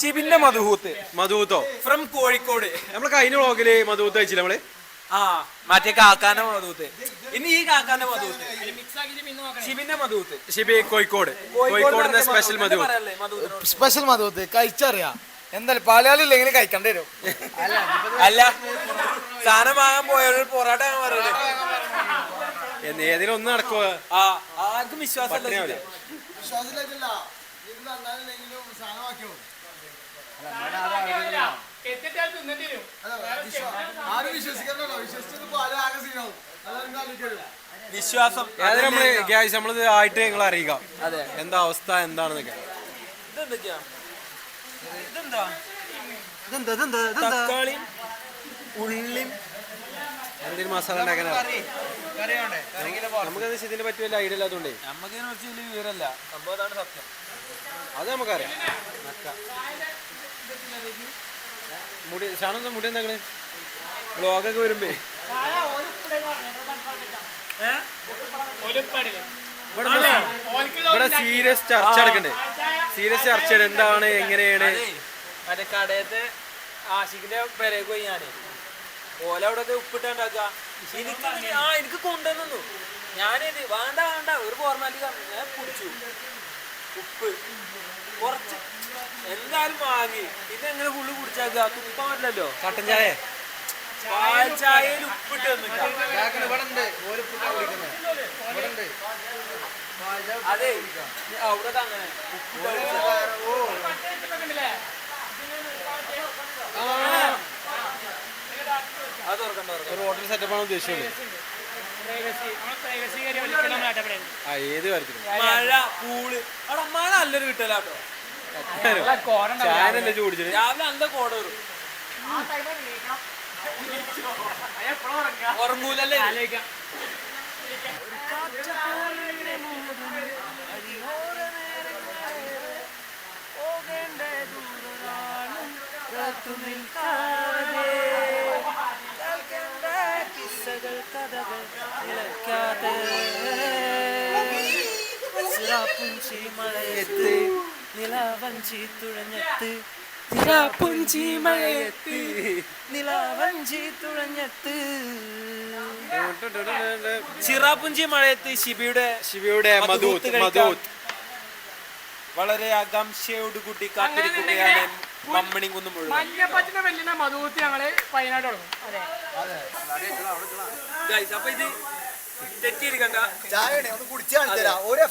ഷിബിന്റെ മധുഹൂത്ത്. മധുഹൂത്തോ? From Kozhikode. നമ്മളെ കഴിഞ്ഞ വ്ളോഗിൽ മധുഹൂത്ത് കഴിച്ചില്ല നമ്മൾ? ആ മറ്റേ കാക്കാന്റെ മധുഹൂത്ത്. ഇനി ഈ കാക്കാന്റെ മധുഹൂത്ത്. ഷിബിന്റെ മധുഹൂത്ത്. ഷിബി കോഴിക്കോട്. കോഴിക്കോടിന്റെ സ്പെഷ്യൽ മധുഹൂത്ത്. സ്പെഷ്യൽ മധുഹൂത്ത്. കഴിച്ചറിയാം. എന്തായാലും പാലാളില്ലെങ്കിലും കഴിക്കണ്ട വരും. അല്ല സാധനം വാങ്ങാൻ പോയൊരു പൊറോട്ട പറയുന്നത് ഏതെങ്കിലും ഒന്ന് നടക്കുവോ? ആർക്കും വിശ്വാസം ആരും വിശ്വസിക്കണല്ലോ വിശ്വസിച്ചത് പാല ആകെ സീനാവും. അതാണ് ആലോചിക്കരുത് വിശ്വാസം. അത് നമ്മൾ ഗ്യാസ് നമ്മളിത് ആയിട്ട് നിങ്ങൾ അറിയിക്കാം. അതെ. എന്താ അവസ്ഥ എന്താണെന്നൊക്കെ. തക്കാളിയും ഉള്ളിയും. എന്തെങ്കിലും മസാല ഉണ്ടാക്കാനാ? നമുക്കത് ഇതിനെ പറ്റി ഐഡിയ ഇല്ലാത്തതുകൊണ്ടേ നമുക്ക് ഇതിനെ കുറിച്ച് വലിയ വിവരമല്ല. സംഭവം സത്യം. അത് നമുക്കറിയാം. മുടി ഷാണെന്താ മുടി എന്താക്കണ് ബ്ലോഗൊക്കെ വരുമ്പേ. ഇവിടെ ഇവിടെ സീരിയസ് ചർച്ച നടക്കണ്ടേ? സീരിയസ് ചർച്ച എന്താണ് എങ്ങനെയാണ്? അതെ. മറ്റേ കടയത്തെ ആഷിഖിന്റെ പെരേക്ക് പോയി ഞാൻ. ഓല അവിടെ ഉപ്പിട്ടുണ്ടാക്കുക എനിക്ക് ആ എനിക്ക് കൊണ്ടുവന്നു. ഞാനിത് വേണ്ട വേണ്ട. ഒരു ഫോർമാലിറ്റി ഞാൻ കുടിച്ചു. ഉപ്പ്. കുറച്ച്. എന്തായാലും വാങ്ങി. പിന്നെ എങ്ങനെ പുള്ളി കുടിച്ചാക്കുക തുപ്പാൻ പറ്റില്ലല്ലോ കട്ടൻ ചായ. പാൽ ചായയിൽ ഉപ്പിട്ട് അതെ. അവിടെ അങ്ങനെ. അത് തുറക്കണ്ട തുറക്കണ്ട. ഒരു ഹോട്ടൽ സെറ്റപ്പാണ് ഉദ്ദേശിച്ചത്? ആ ഏത് കാര്യത്തിലും. മഴ പൂൾ. അവിടെ മഴ നല്ലൊരു കിട്ടലാട്ടോ രാവിലെ. നല്ല കോട വരും. ഉറങ്ങൂലല്ലേ? മഴയത്ത് നിലവഞ്ചി തുഴഞ്ഞത്ത്. തിരാപ്പുഞ്ചി മഴയത്ത് നിലവഞ്ചി തുഴഞ്ഞത്ത്. ചിറാപ്പുഞ്ചി മഴയത്ത് ശിബിയുടെ ശിബിയുടെ മധൂത്ത്. മധൂത്ത് വളരെ ആകാംക്ഷയോടുകൂടി കാത്തിരിക്കുകയാണ് മമ്മണിക്കുന്ന് മുഴുവൻ. മഞ്ഞപ്പച്ചനെ വെല്ലിനെ ഞങ്ങൾ വയനാട് അതെ. ഇത് തെറ്റിയിരിക്കണ്ട. ഒന്ന് ഒരു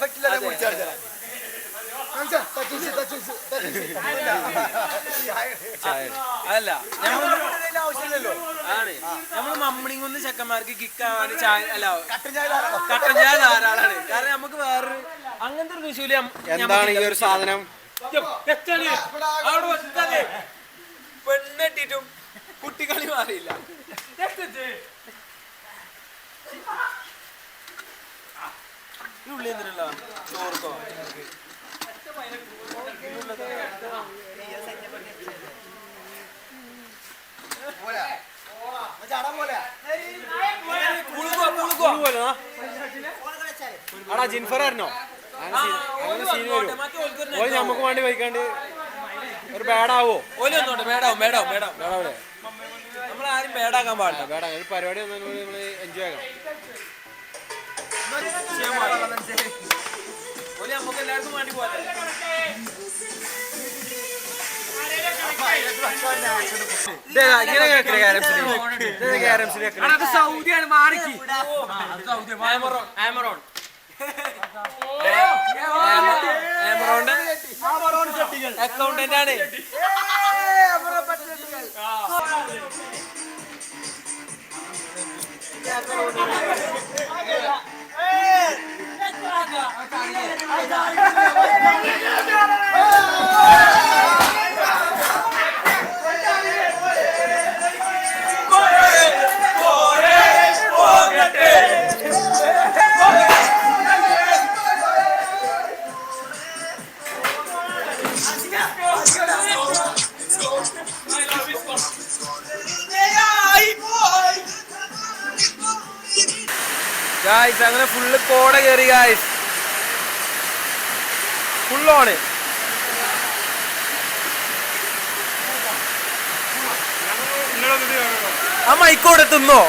അല്ല ആവശ്യമില്ലല്ലോ. ആണ്. നമ്മൾ മമ്മണിങ്ങൊന്ന് ചെക്കന്മാർക്ക് കിക്കാണ് ചായ അല്ല കട്ടൻ ചായ ധാരാളാണ്. കാരണം നമുക്ക് വേറൊരു അങ്ങനത്തെ ഒരു വിഷയം എന്താണ് ഈ ഒരു സാധനം? അവിടെ വെച്ചത് പെണ്ണെട്ടിട്ടും കുട്ടികളി മാറിയില്ല. ഉള്ളി എന്തിനല്ല ചോർക്കോ ചാടാൻ നമുക്ക് വേണ്ടി വയ്ക്കാണ്ട് ഒരു ബേഡാവോ? ഒരു പരിപാടി നമ്മൾ എൻജോയ് ആക്കണം. ഓൽ നമുക്ക് എല്ലാവർക്കും വേണ്ടി പോലെ ആമറോൺ അക്കൗണ്ടന്റ് ആണ്. ഗായ്സ് അടിപൊളി ഗായ്സ് ഫുള്ളോണ് അമ്മ മൈക്കോടെ തിന്നോ?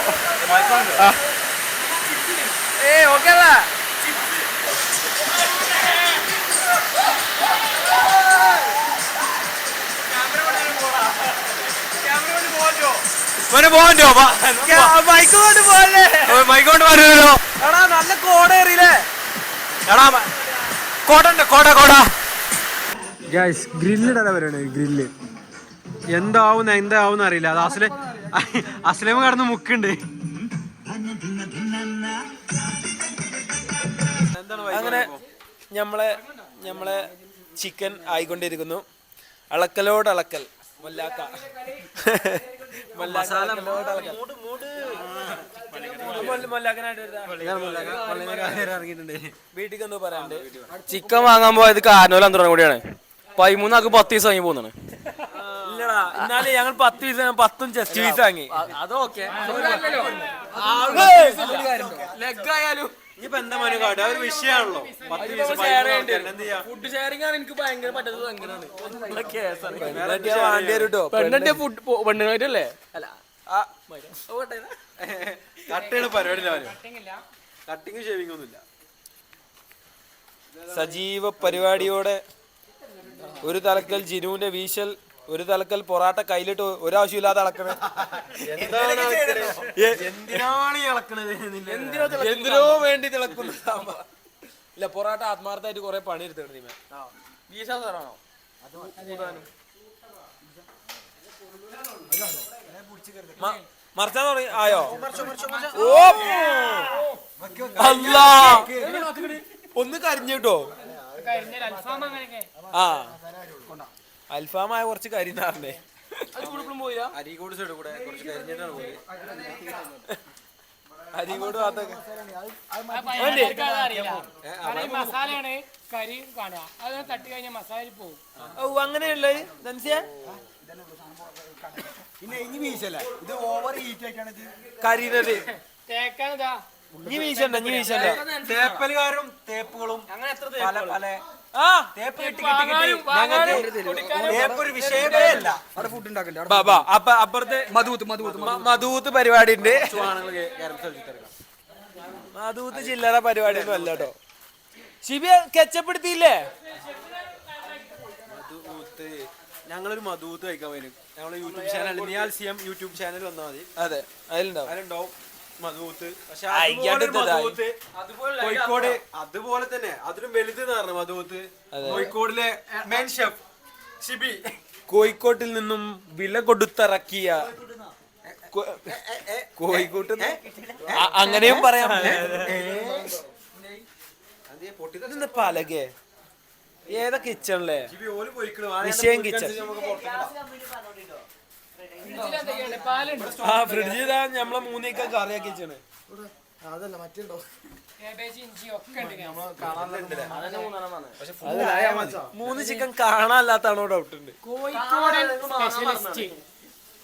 മോനെ പോകണ്ടോ മൈക്ക് കൊണ്ട് പോലെ മൈക്ക് കൊണ്ട് വരുമല്ലോ എടാ നല്ല കോട എറിയില്ലേ എടാ കോടണ്ട് കോട കോട. Guys grill. എന്താവും എന്താവും അറിയില്ല. അത് അസ്ലെ അസ്ലേമ കടന്ന് മുക്കുണ്ട്. അങ്ങനെ ഞമ്മളെ ഞമ്മളെ ചിക്കൻ ആയിക്കൊണ്ടിരിക്കുന്നു. അളക്കലോട് അളക്കൽ മല്ലാക്ക. ഇറങ്ങിയിട്ടുണ്ട്. വീട്ടിൽ എന്തോ പറയാണ്ട് ചിക്കൻ വാങ്ങാൻ പോയത് കാരണവല്ല അന്തരം കൂടിയാണ്. പതിമൂന്നാക്ക് പത്ത് ദിവസം വാങ്ങി പോകുന്നതാണ്. ഇല്ലടാ എന്നാലും ഞങ്ങൾ പത്ത് പീസ് പത്തും ചെസ്റ്റ് പീസ് വാങ്ങി. ലെഗ് ലെഗായാലും ഇനിയിപ്പോ എന്താ മനു കാട്ടുക? ഒരു വിഷയമാണല്ലോ പത്ത് ദിവസം എന്ത് ചെയ്യാ ഫുഡ് ഷെയറിംഗ് ആണ് എനിക്ക് ഭയങ്കര പറ്റാത്തത് അങ്ങനെയാണ് വേണ്ടി വരും കേട്ടോ പെണ്ണിന്റെ ഫുഡ് പെണ്ണുമായിട്ടല്ലേ അല്ല. കട്ടയാണ് പരിപാടി കട്ടിങ് ഷേവിംഗ് ഒന്നുമില്ല. സജീവ പരിപാടിയോടെ ഒരു തലക്കൽ ജിനുവിന്റെ വീശൽ ഒരു തലക്കൽ പൊറാട്ട കയ്യിലിട്ട് ഒരാവശ്യമില്ലാതെ അളക്കണേ. എന്തിനോ വേണ്ടി തിളക്കുന്ന സാമ്പാർ. ഇല്ല പൊറാട്ട ആത്മാർത്ഥമായിട്ട് കുറെ പണി എടുത്തിട്ടുണ്ട് നീ വീശ സാറാണോ മറച്ചാ തുടങ്ങി. ആയോ? ഓ! അല്ല! ഒന്ന് കരിഞ്ഞിട്ടോ കേട്ടോ? ആ. അൽഫാമായ കുറച്ച് പോയില്ല. അരീക്കോട് സൈഡ് കൂടെ കുറച്ച് കരിഞ്ഞിട്ടാണ് പോയി അരികോട് ഭാഗത്തൊക്കെ. മസാലയാണ് കരി കാണുക. അത് തട്ടി കഴിഞ്ഞാൽ മസാല പോകും. ഓ അങ്ങനെയല്ലേ? ധൻസിയ? പിന്നെ ഇനി വീശല്ല ഇത് ഓവർ ഹീറ്റ് ആയിട്ടാണ് ഇത്. കരിയുന്നത്. തേക്കാൻ ഇനി നീ വീശണ്ട നീ വീശണ്ട തേപ്പലുകാരും തേപ്പുകളും അങ്ങനെ എത്ര പല പല അപ്പുറത്തെ മധുത്ത് മധുത്ത് മധൂത്ത്. പരിപാടി ഉണ്ട്. ആണുങ്ങൾ ക്യാരംസ് കളിച്ചിട്ടിറങ്ങാം മധൂത്ത് ചില്ലറ പരിപാടി ഒന്നും അല്ല കേട്ടോ. ഷിബി കെച്ചപ്പെടുത്തിയില്ലേ ഞങ്ങളൊരു മധൂത്ത് കഴിക്കാൻ വരും ഞങ്ങളെ യൂട്യൂബ് ചാനൽ നിയാൽ സി എം യൂട്യൂബ് ചാനൽ വന്നാൽ മതി. അതെ അതിലുണ്ടാവും. അതിലുണ്ടാവും. മധുത്ത് കോഴിക്കോട് അതുപോലെ തന്നെ. അതിലും വലുത് എന്ന് പറഞ്ഞു മധുത്ത് കോഴിക്കോടിലെ മെയിൻ ഷെഫ് ഷിബി. കോഴിക്കോട്ടിൽ നിന്നും വില കൊടുത്തിറക്കിയ കോഴിക്കോട്ട് അങ്ങനെയും പറയാം. പലകെ? ഏതാ കിച്ചണിലെ? ഷിബി ഓൽ പൊരിക്കണു വിഷയം കിച്ചൺ. ആ ഫ്രിഡ്ജിൽ ഇതാ നമ്മളെ മൂന്നേക്ക കറിയാക്കി വെച്ചാണ് അതല്ല മറ്റുണ്ടോ? കേബേജ് ഇഞ്ചി ഒക്കെ ഉണ്ട് മൂന്ന് ചിക്കൻ കാണാല്ലാത്താണോ ഡൗട്ട് ഉണ്ട്. കോഴിക്കോട് സ്പെഷ്യലിസ്റ്റ്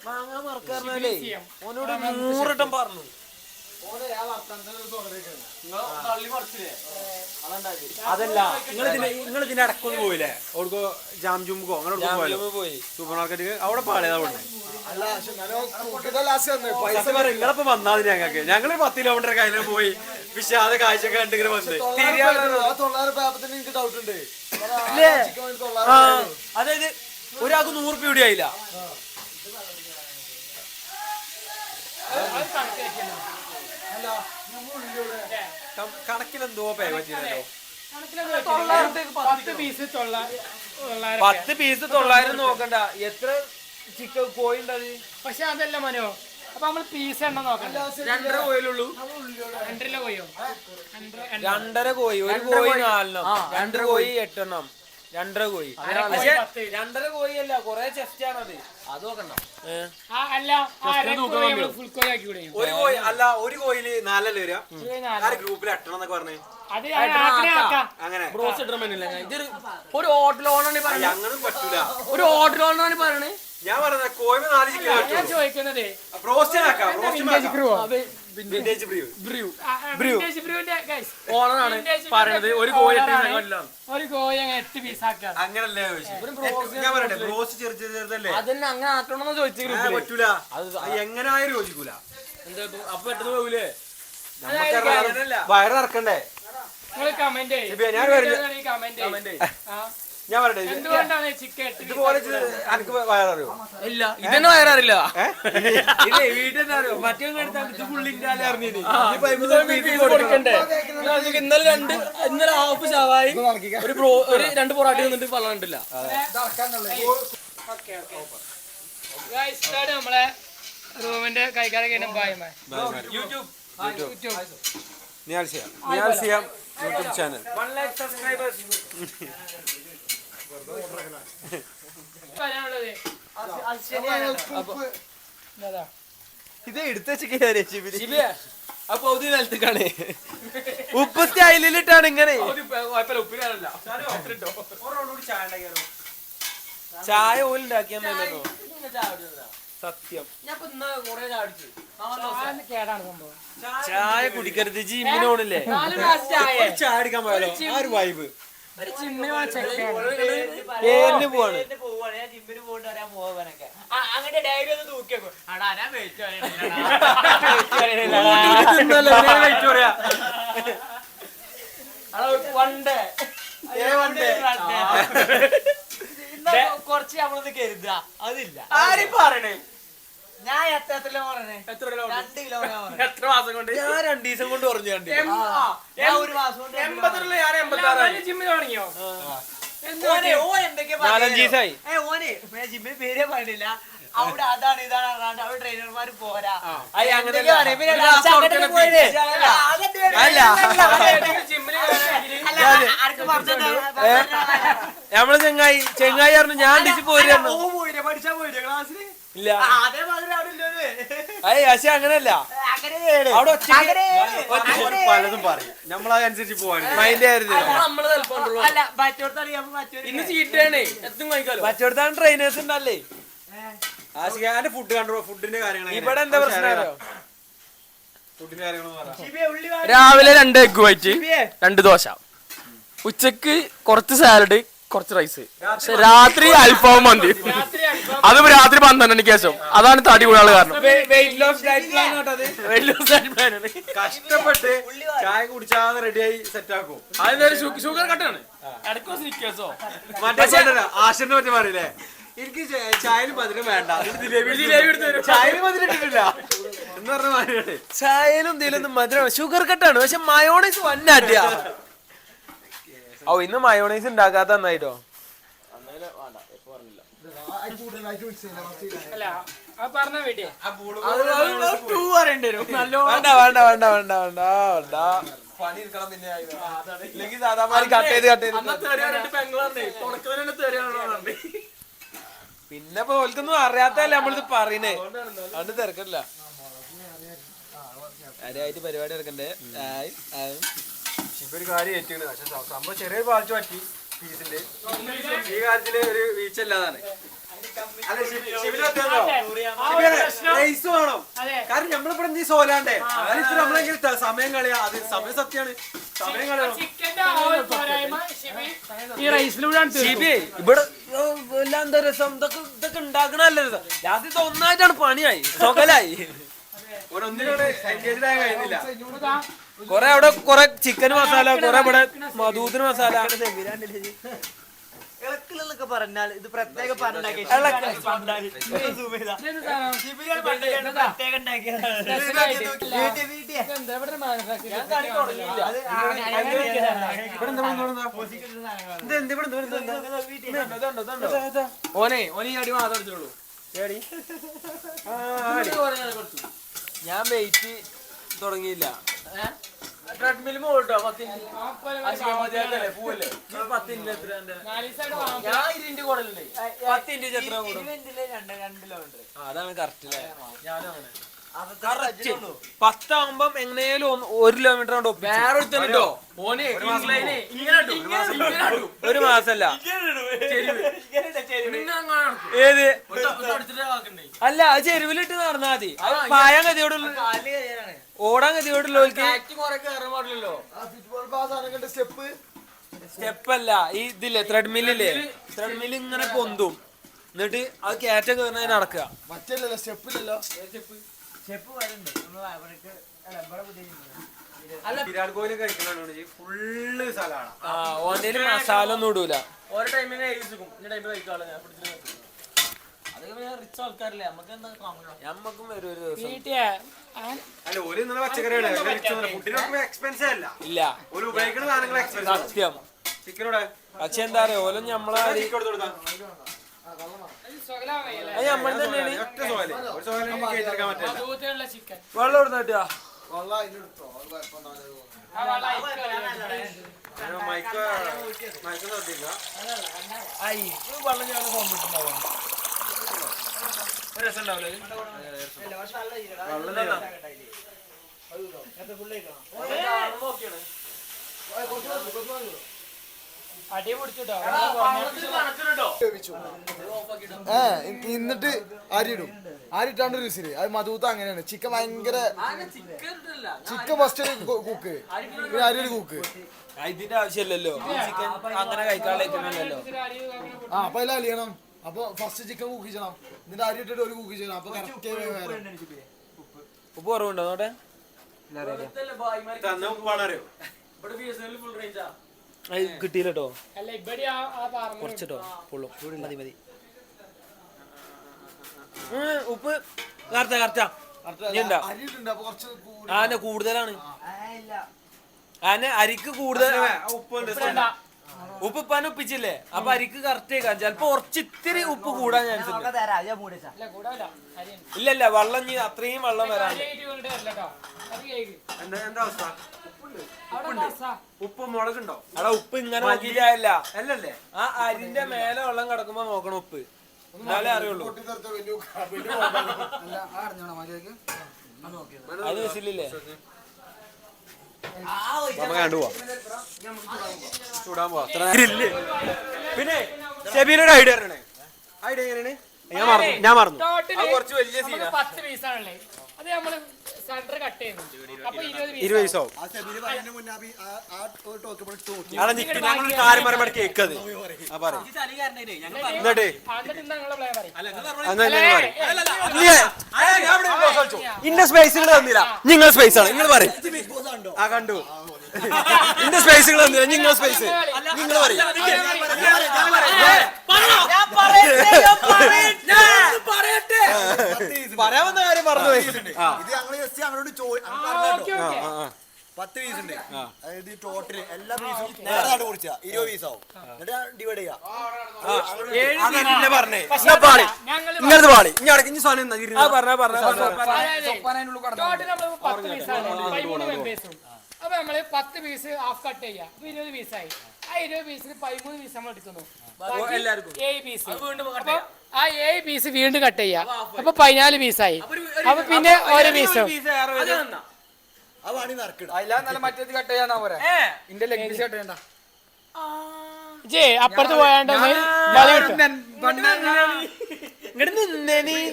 വാങ്ങാൻ മറക്കാറില്ലേ ഓനോട് നൂറിട്ടം പറഞ്ഞു. അതല്ല നിങ്ങൾ ഇതിന്റെ നിങ്ങൾ ഇതിന്റെ ഇടക്കൊന്നും പോയില്ലേ? അവിടേക്കോ ജാം ജുംകോ അങ്ങനെ സൂപ്പർ മാർക്കറ്റ് അവിടെ പക്ഷെ നിങ്ങളിപ്പോ വന്നാതി ഞങ്ങൾക്ക്. ഞങ്ങൾ പത്ത് കിലോമീറ്റർ കയ്യിൽ പോയി. വിഷാദ കാഴ്ച കണ്ടിങ്ങനെ വന്ന്. അതായത് ഒരാൾക്ക് നൂറ് രൂപ കൂടി ആയില്ല. കണക്കിൽ എന്തോ പേ പറ്റിയല്ലോ പത്ത് പീസ് തൊള്ളായിരം നോക്കണ്ട. എത്ര ചിക്കൻ കോഴി ഉണ്ടത് പക്ഷെ അതല്ല മനോ. അപ്പൊ നമ്മൾ പീസ് എണ്ണം നോക്കണ്ട? രണ്ടര കോയിലുള്ളൂ രണ്ടര കോയോ രണ്ടര കോയി കോഴി. ഒരു കോഴി നാലെണ്ണം. രണ്ടര കോഴി. എട്ടെണ്ണം. രണ്ടര കോഴി. രണ്ടര കോഴി അല്ല കൊറേ ചെസ്റ്റ് ആണത് അത്. നോക്കണ്ട. ആ അല്ല ആ അര ഫുൾ കോഴി ആക്കി വിടും ഒരു കോഴി അല്ല ഒരു കോയിൽ നാലല്ലേ വരിക. ഗ്രൂപ്പിൽ എട്ടണം എന്നൊക്കെ പറഞ്ഞു? അത് ആക്കണേ ആക്കാം. അങ്ങനെ. ഇതൊരു ഒരു ഹോട്ടൽ ഓണാണ് ഞങ്ങളും പറ്റൂല. ഒരു ഹോട്ടൽ ഓണാണ് പറയണേ. ഞാൻ പറഞ്ഞ കോഴി നാല് ചിക്കൻ ഞാൻ ചോദിക്കുന്നത് ബ്രോസ്റ്റ് ആക്കാം ബ്രോസ്റ്റ് വിന്റേജ് ക്രൂവോ വിന്റേജ് ബ്രീവ് വിന്റേജ് ബ്രൂവിന്റെ ഗൈസ് ഓണറാണ് പറയണത് ഒരു കോഴി ഒരു കോഴി അങ്ങ് എട്ട് പീസാക്കാണ് അങ്ങനല്ലേ ചോദിച്ചു ഞാൻ പറയട്ടെ ബ്രോസ് ചെറു ചെറുതല്ലേ? അതന്നെ അങ്ങനെ ആക്കണമെന്ന് ചോദിച്ചു പറ്റൂല. അത് എങ്ങനെ ആയാലും യോജിക്കൂല. എന്താ? അപ്പൊ പെട്ടെന്ന് പോകൂലേ വയറിറക്കണ്ടേ നിങ്ങൾ കമന്റ് ഇപ്പൊ ഞാൻ ഞാൻ പറയട്ടെ ഇതുപോലെ എനിക്ക് വയററിയോ? ഇല്ല ഇതെന്നെ വയററില്ല. ഇന്നലെ രണ്ട് ഇന്നലെ ഹാഫ് ചാവായി ഒരു ബ്രോ ഒരു രണ്ട് പൊറാട്ടി വന്നിട്ട് പറഞ്ഞിട്ടില്ല നമ്മളെ റൂമിന്റെ കൈകാര്യം യൂട്യൂബ്. യൂട്യൂബ്. നിയാൽ YouTube channel one lakh subscribers പറയാനുള്ളത് ഇതാ. എടുത്ത അപ്പൊ പൗതി നിലത്തേക്കാണ്. ഉപ്പ് സ്റ്റൈലിലിട്ടാണ് ഇങ്ങനെ. ചായ ഓലുണ്ടാക്കിയാ സത്യം. കേടാണ് സംഭവം. ചായ കുടിക്കരുത് ജിമ്മിന് പോണില്ലേ? ചായ. അടിക്കാൻ പോയാലോ? ആ ഒരു വൈബ് ഒരു ചിമ്മിന് പോകാൻ ചെക്കാണ് പേരിന് പോവാണ്. കുറച്ച് നമ്മളൊന്ന് കരുതുക അതില്ല. ആരും പറയണേ? ഞാൻ എത്ര എത്ര പറഞ്ഞേ എത്ര കിലോ രണ്ട് കിലോ എത്ര മാസം കൊണ്ട്? ഞാൻ രണ്ടു ദിവസം കൊണ്ട് പറഞ്ഞു രണ്ട് ഞാൻ ഒരു മാസം കൊണ്ട് കിലോ എൺപത്തിലുള്ള ഞാൻ എൺപത്തി ജിമ്മിൽ തുടങ്ങിയോ. ഓനെ ഓൻ എന്തൊക്കെയാ ഓനെ ജിമ്മിൽ പേരേ പറഞ്ഞില്ല. അവിടെ അതാണ് ഇതാണ് പറഞ്ഞാണ്ട് അവിടെ ട്രെയിനർമാർ പോരാ? നമ്മൾ ചെങ്ങായി ചെങ്ങായി പറഞ്ഞു ഞാൻ അടിച്ചു പോയിരുന്നു ഇല്ല. അയ്യ പക്ഷെ അങ്ങനല്ല അവിടെ പലതും പറയും. നമ്മളതനുസരിച്ച് പോവാൻ മൈൻഡ് ആയിരുന്നു മറ്റോടത്താണ് ട്രെയിനേഴ്സ് ഉണ്ടല്ലേ? ആശിക്കാന്റെ ഫുഡ് കണ്ടോ ഫുഡിന്റെ കാര്യങ്ങൾ ഇവിടെ എന്താ പ്രശ്നം ഫുഡിന്റെ കാര്യങ്ങൾ പറ. ഉള്ളി വാരി- രാവിലെ രണ്ട് എഗ് വൈറ്റ് രണ്ട് ദോശ. ഉച്ചയ്ക്ക് കുറച്ച് സാലഡ് കുറച്ച് റൈസ് പക്ഷെ രാത്രി അൽഫാം മന്തി. അതും രാത്രി പന്ത്രണ്ട് മണിക്ക് ശേഷം. അതാണ് തടി കൂടാനുള്ള കാരണം. വെയിറ്റ് ലോസ് ഡയറ്റ് പ്ലാൻ വലിയ ദിവസമായിട്ട് plan കഷ്ടപ്പെട്ട് ചായ കുടിച്ചാതെ റെഡിയായി സെറ്റ് ആക്കും. അതിനൊരു ഷുഗർ കട്ടാണ്. ഇടയ്ക്കോ ആശന്റെ പറ്റി പറയില്ലേ? എനിക്ക് ചായയിൽ മധുരം വേണ്ട. ചായയിൽ മധുരം ഇട്ടിട്ടില്ല. എന്ന് പറഞ്ഞ മാതിരിയാണ്. ചായയിലും എന്തെങ്കിലും മധുരമാണ് ഷുഗർ കട്ടാണ് പക്ഷെ മയോണൈസ് വന്നാട്ടിയാ ഓ ഇന്ന് മയോണൈസ് ഉണ്ടാക്കാത്ത നന്നായിട്ടോ? വേണ്ട വേണ്ട വേണ്ട വേണ്ട വേണ്ട വേണ്ട പണി എടുക്കണം പിന്നെ ഇല്ലെങ്കിൽ സാധാരണ കട്ട് ചെയ്ത് കട്ട് ചെയ്ത്. പിന്നെ ഇപ്പൊ ഓൽക്കൊന്നും അറിയാത്തല്ലേ നമ്മളിത് പറയണേ. അതുകൊണ്ട് തിരക്കല്ല. ആരായിട്ട് പരിപാടി എടുക്കണ്ടേ. ഇപ്പൊ ഒരു കാര്യം ഏറ്റിയാണ് പക്ഷെ സംഭവം ചെറിയ പാഴ്ച പറ്റി ഫീസിന്റെ ഈ കാര്യത്തിൽ ഒരു വീഴ്ച ഇല്ലാതാണ്. കാരണം നമ്മളിവിടെ എന്ത് സോലാണ്ടേ. അതിപ്പോ നമ്മളെങ്കിലും സമയം കളയാ. അത് സമയം സത്യാണ് സമയം കളിയാണ്. ഇവിടെ എല്ലാം എന്താ രസം? ഇതൊക്കെ ഇതൊക്കെ ഉണ്ടാക്കണല്ല രസം. രാത്രി ഒന്നായിട്ടാണ് പണിയായി. സൊകലായി കൊറേ അവിടെ കൊറേ ചിക്കൻ മസാല കൊറേ ഇവിടെ മധുദിന് മസാല ഇളക്കിലെന്നൊക്കെ പറഞ്ഞാൽ ഇത് പ്രത്യേക? ഓനെ ഓനെ ഈ അടി മാത്രം അടിച്ചുള്ളൂ ഞാൻ വെയിറ്റ് തുടങ്ങിയില്ല ട്രെഡ്മിൽ ആ പോലെ പൂവല്ലേ? പത്തിന്റെ എത്ര. ഞാൻ കൂടലുണ്ട്. എത്ര കൂടും? അതാണ് കറക്റ്റ് ഞാനും അങ്ങനെ. പത്താവുമ്പം എങ്ങനെയാലും ഒരു കിലോമീറ്റർ കൊണ്ട്. വേറെ ഒരുത്തനുണ്ടോ ഓനെ. ഒരു മാസല്ല. ഏത്? അല്ല അത് ചെരുവിലിട്ട് നടന്നാ മതി. പായാൻ ഗതിയോടുള്ള ഓടാൻ ഗതിയോടുള്ളവർക്ക് സ്റ്റെപ്പ് സ്റ്റെപ്പല്ല. ഈ ഇതില്ലേ ത്രെഡ്മില്ലേ ത്രെഡ്മിൽ ഇങ്ങനെ പൊന്തും. എന്നിട്ട് അത് കയറ്റം കയറുന്നതിന് നടക്കുക. മറ്റല്ലല്ലോ സ്റ്റെപ്പില്ലല്ലോ വിരാട് കോഹ്ലി കഴിക്കണ ഫുള്ള് സ്ഥലമാണ്. ആ ഓന്റെ മസാല ഒന്നും ഇടൂല. ഓരോ ടൈമിന് എഴുതിക്കും ഈ ടൈമിൽ കഴിക്കാനുള്ള ഞാൻ പിടിച്ചിട്ട് നിർത്തും. അതൊക്കെ പിന്നെ റിച്ച് ആൾക്കാരല്ലേ? നമുക്ക് എന്താ കാണുമല്ലോ ഞമ്മക്കും വരും ഒരു ദിവസം. വീട്ടിയ അല്ല ഒരു ഇന്നലെ പച്ചക്കറിയാണ് ഫുഡിനൊക്കെ എക്സ്പെൻസീവ് അല്ല. ഇല്ല. ഒരു ഉപയോഗിക്കുന്ന സാധനങ്ങൾ എക്സ്പെൻസീവ് സത്യം. ചിക്കനോടെ പക്ഷെ എന്താ പറയാ ഓലും ഞമ്മളെ ചിക്കൻ എടുത്ത് കൊടുത്താ? വെള്ളം ഇവിടുന്ന് കിട്ടുക വെള്ളം വെള്ളം വെള്ളം ഞാൻ കൊണ്ടിട്ടുണ്ടാവും ഒരു രസം ഉണ്ടാവില്ല അടി പിടിച്ചിട്ടോ വേവിച്ചു. ഏ ഇ- എന്നിട്ട് അരിയിടും. അരിട്ടാണ്ട് ഒരു വിസിൽ. അത് മധുത്ത അങ്ങനെയാണ്. ചിക്കൻ ഭയങ്കര ചിക്കൻ ഫസ്റ്റ് കുക്ക് പിന്നെ അരി ഒരു കുക്ക്. ഇതിന്റെ ആവശ്യമില്ലല്ലോ. ചിക്കൻ അങ്ങനെ കഴിക്കാനുള്ള ആ അപ്പൊ എല്ലാം അലിയണം. അപ്പൊ ഫസ്റ്റ് ചിക്കൻ കുക്ക് ചെയ്യണം. എന്നിട്ട് അരി ഇട്ടിട്ട് ഒരു കുക്ക് ചെയ്യണം. അപ്പൊ കറക്റ്റ് ഉപ്പ് കുറവുണ്ടോ നോട്ടെ അറിയോ? ഇവിടെ ബി എസ് എൻ ഫുൾ റേഞ്ചാ കിട്ടിയില്ല കേട്ടോ കുറച്ചിട്ടോ പുള്ളും. മതി മതി. ഉപ്പ്. കുറച്ച് കൂടി ആനെ കൂടുതലാണ്. ആനെ അരിക്ക് കൂടുതൽ ഉപ്പുണ്ട് ഉപ്പ് ഇപ്പാൻ ഒപ്പിച്ചില്ലേ അപ്പൊ അരിക്ക് കറക്റ്റ് ചിലപ്പോ കുറച്ച് ഇത്തിരി ഉപ്പ് കൂടാൻ ചാൻസ് ഇല്ലല്ല ഇല്ല ഇല്ല വെള്ളം ഇനി അത്രയും വെള്ളം വരാൻ എന്താ എന്താ അവസ്ഥ? ഉപ്പ് മുളകുണ്ടോ അവിടെ ഉപ്പ് ഇങ്ങനെ നോക്കിയില്ല അല്ലല്ലേ ആ അരിന്റെ മേലെ വെള്ളം കിടക്കുമ്പോ നോക്കണം ഉപ്പ് എന്നാലേ അറിയുള്ളൂ അത് വെച്ചില്ലേ നമുക്ക് കണ്ടുപോവാ ചൂടാൻ പോവാ പിന്നെ ഷെബീനയുടെ ഐഡിയ അറിയണേ ഐഡിയ എങ്ങനെയാണ് ഞാൻ മറന്നു ഞാൻ മറന്നു കുറച്ച് വലിയ സീനാണ് പത്ത് പീസാണല്ലേ അത് നമ്മൾ സെന്റർ കട്ട് ചെയ്യുന്നു അപ്പൊ ഇരുപത് പീസ് ഇരുപത് ദിവസവും ആ. അവിടെ നിൽക്കും ഞങ്ങൾ എന്നിട്ട് ഇന്ന സ്പേസ് തന്നില്ല നിങ്ങൾ സ്പേസ് ആണ് നിങ്ങൾ പറയും ആ കണ്ടു ഇന്ന സ്പേസുകൾ തന്നില്ല നിങ്ങൾ സ്പേസ് നിങ്ങൾ പറയും. പറയാവുന്ന കാര്യം പറഞ്ഞു ഇത് ഞങ്ങൾ ജസ്റ്റ് ഞങ്ങളോട് ചോദിച്ചു ഞങ്ങൾ. പത്ത് പീസ് ഉണ്ട്. അതായത് ടോട്ടൽ എല്ലാ പീസും നേരെ കുറിച്ച. ഇരുപത് പീസ് ആവും. എന്നിട്ട് ഡിവൈഡ് ചെയ്യാം. പറഞ്ഞേ. പറഞ്ഞ പറഞ്ഞ നമ്മൾ പത്ത് പീസ് ഹാഫ് കട്ട് ചെയ്യാം. അപ്പൊ ഇരുപത് പീസായി ആ ഇരുപത് പീസിൽ പതിമൂന്ന് പീസ് നമ്മൾ എടുക്കുന്നു. ഏഴ് പീസ് ആ ഏഴ് പീസ് വീണ്ടും കട്ട് ചെയ്യാം. അപ്പൊ പതിനാല് പീസായി അപ്പൊ പിന്നെ ഓരോ പീസ് ജേ അപ്പുറത്ത് പോയാണ്ട്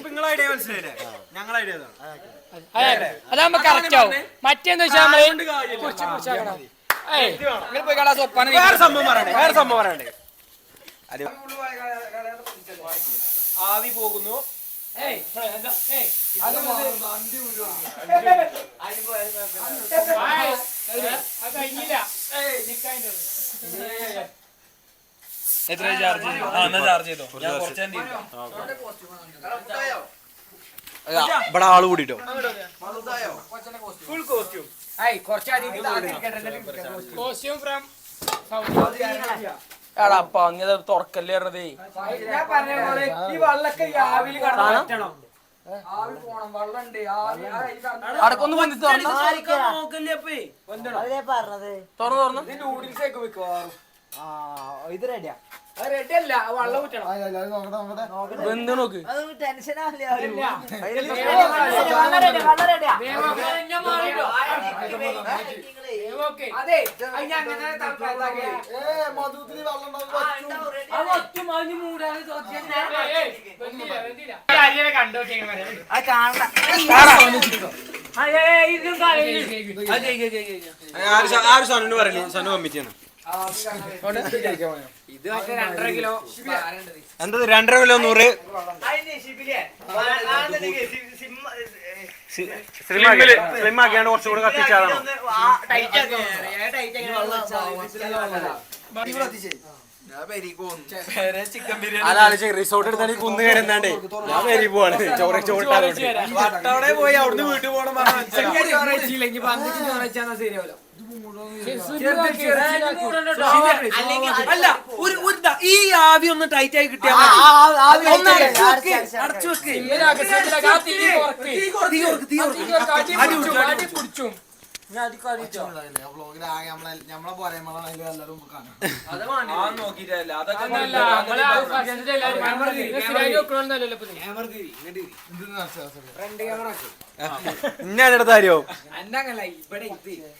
നിങ്ങളെ ഐഡിയ മനസ്സിലായില്ലേ? ഞങ്ങളെ ഐഡിയ അതാകുമ്പോ കറക്റ്റ് ആവും. മറ്റേന്ന് വെച്ചാൽ നമ്മൾ കുറിച്ച് കുറിച്ചാക്കണം ഏയ് വേറെ സംഭവം പറയണ്ടേ? വേറെ സംഭവം പറയണ്ടേ? ആവി പോകുന്നു. എത്ര ചാർജ് ചെയ്തു ആ എന്നാ ചാർജ് ചെയ്തോ? ഞാൻ കുറച്ച് ഇവിടെ ആൾ കൂടിട്ടോ. Full costume. കോസ്റ്റ്യൂം ഫ്രം എടാ പന്നിയത് തുറക്കല്ലേ പറഞ്ഞതേ? ഞാൻ പറഞ്ഞ പോലെ ഈ വള്ളൊക്കെ ആവിയിൽ കടന്നു ആവി പോണം വള്ളുണ്ട് ആ ഈ അടക്കൊന്ന് പൊന്തി തുറന്ന? നോക്കല്ലേ അപ്പേ? അതിലേ പറഞ്ഞത്? തുറന്നു തുറന്നു? ഇത് നൂഡിൽസ് ഒക്കെ വെക്കുവാറും ആ ഇത് റെഡിയാ അല്ല സാധനം നോക്ക്. പറയില്ലേ സണ്ണു കമ്മിറ്റിയാണ് എന്തത് രണ്ടര കിലോ നൂറ്? സ്ലിം ആക്കിയാണ്ട് കുറച്ചുകൂടെ കത്തിച്ചാണോ റിസോർട്ട് എടുത്താൽ കുന്ന് കയറുന്നാണ്ടേ ഞാൻ പേരി പോവാണ്. ചോറ ചോറിട്ടാ പോയി അവിടുന്ന് വീട്ടിൽ പോകണം അല്ല ഒരു ഒരു ഈ ആവി ഒന്ന് ടൈറ്റ് ആയി കിട്ടിയാൽ ഒന്ന് അടച്ചു വെക്ക് അടച്ചു വെക്ക് ഇന്നടുത്ത കാര്യോ ഇവിടെ ഇത്